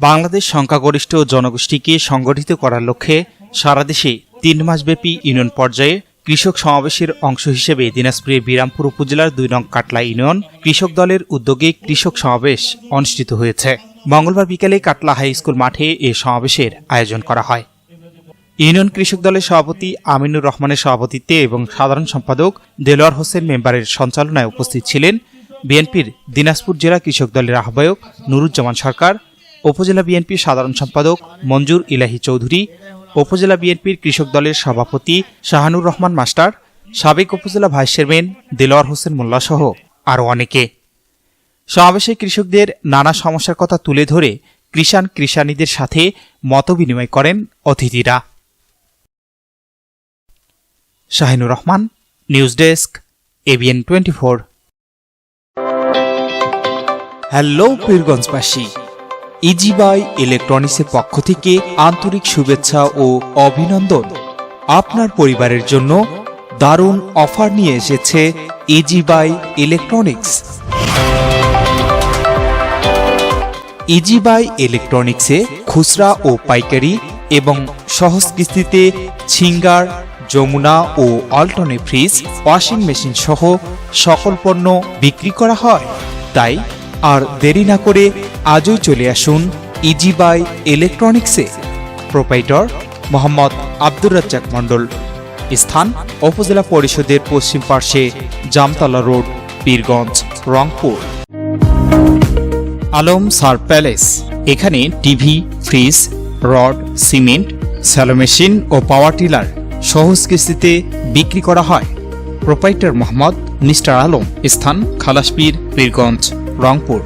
বাংলাদেশ সংখ্যাগরিষ্ঠ জনগোষ্ঠীকে সংগঠিত করার লক্ষ্যে সারা দেশে তিন মাসব্যাপী ইউনিয়ন পর্যায়ে কৃষক সমাবেশের অংশ হিসেবে দিনাজপুরের বিরামপুর উপজেলার দুই নং কাটলা ইউনিয়ন কৃষক দলের উদ্যোগে কৃষক সমাবেশ অনুষ্ঠিত হয়েছে। মঙ্গলবার বিকেলে কাটলা হাই স্কুল মাঠে এ সমাবেশের আয়োজন করা হয়। ইউনিয়ন কৃষক দলের সভাপতি আমিনুর রহমানের সভাপতিত্বে এবং সাধারণ সম্পাদক দেলোয়ার হোসেন মেম্বারের সঞ্চালনায় উপস্থিত ছিলেন বিএনপির দিনাজপুর জেলা কৃষক দলের আহ্বায়ক নুরুজ্জামান সরকার উপজেলা বিএনপির সাধারণ সম্পাদক মঞ্জুর ইলাহি চৌধুরী, উপজেলা বিএনপির কৃষক দলের সভাপতি শাহানুর রহমান মাস্টার, সাবেক উপজেলা ভাইস চেয়ারম্যান দেলোয়ার হোসেন মোল্লা সহ আরও অনেকে। সমাবেশে কৃষকদের নানা সমস্যার কথা তুলে ধরে কৃষাণ কৃষাণীদের সাথে মতবিনিময় করেন অতিথিরা। Shahinur Rahman, news desk ABN twenty four. Hello পীরগঞ্জবাসী ইজিবাই ইলেকট্রনিক্সের পক্ষ থেকে আন্তরিক শুভেচ্ছা ও অভিনন্দন। আপনার পরিবারের জন্য দারুণ অফার নিয়ে এসেছে ইজিবাই ইলেকট্রনিক্স। ইজিবাই ইলেকট্রনিক্সে খুচরা ও পাইকারি এবং সহজ কিস্তিতে ছিঙ্গার, যমুনা ও অল্টনে ফ্রিজ, ওয়াশিং মেশিন সহ সকল পণ্য বিক্রি করা হয়। তাই আর দেরি না করে আজই চলে আসুন ইজিবাই ইলেকট্রনিক্সে। প্রোপাইটর মোহাম্মদ আব্দুর রাজ্জাক মণ্ডল। স্থান উপজেলা পরিষদের পশ্চিম পার্শ্বে জামতলা রোড, পীরগঞ্জ, রংপুর। আলম সার প্যালেস। এখানে TV, fridge, rod, cement, shallow machine ও পাওয়ার টিলার সহজ কিস্তিতে বিক্রি করা হয়। Proprietor Mohammad mister Alam. স্থান খালাসপীর, পীরগঞ্জ। রংপুর।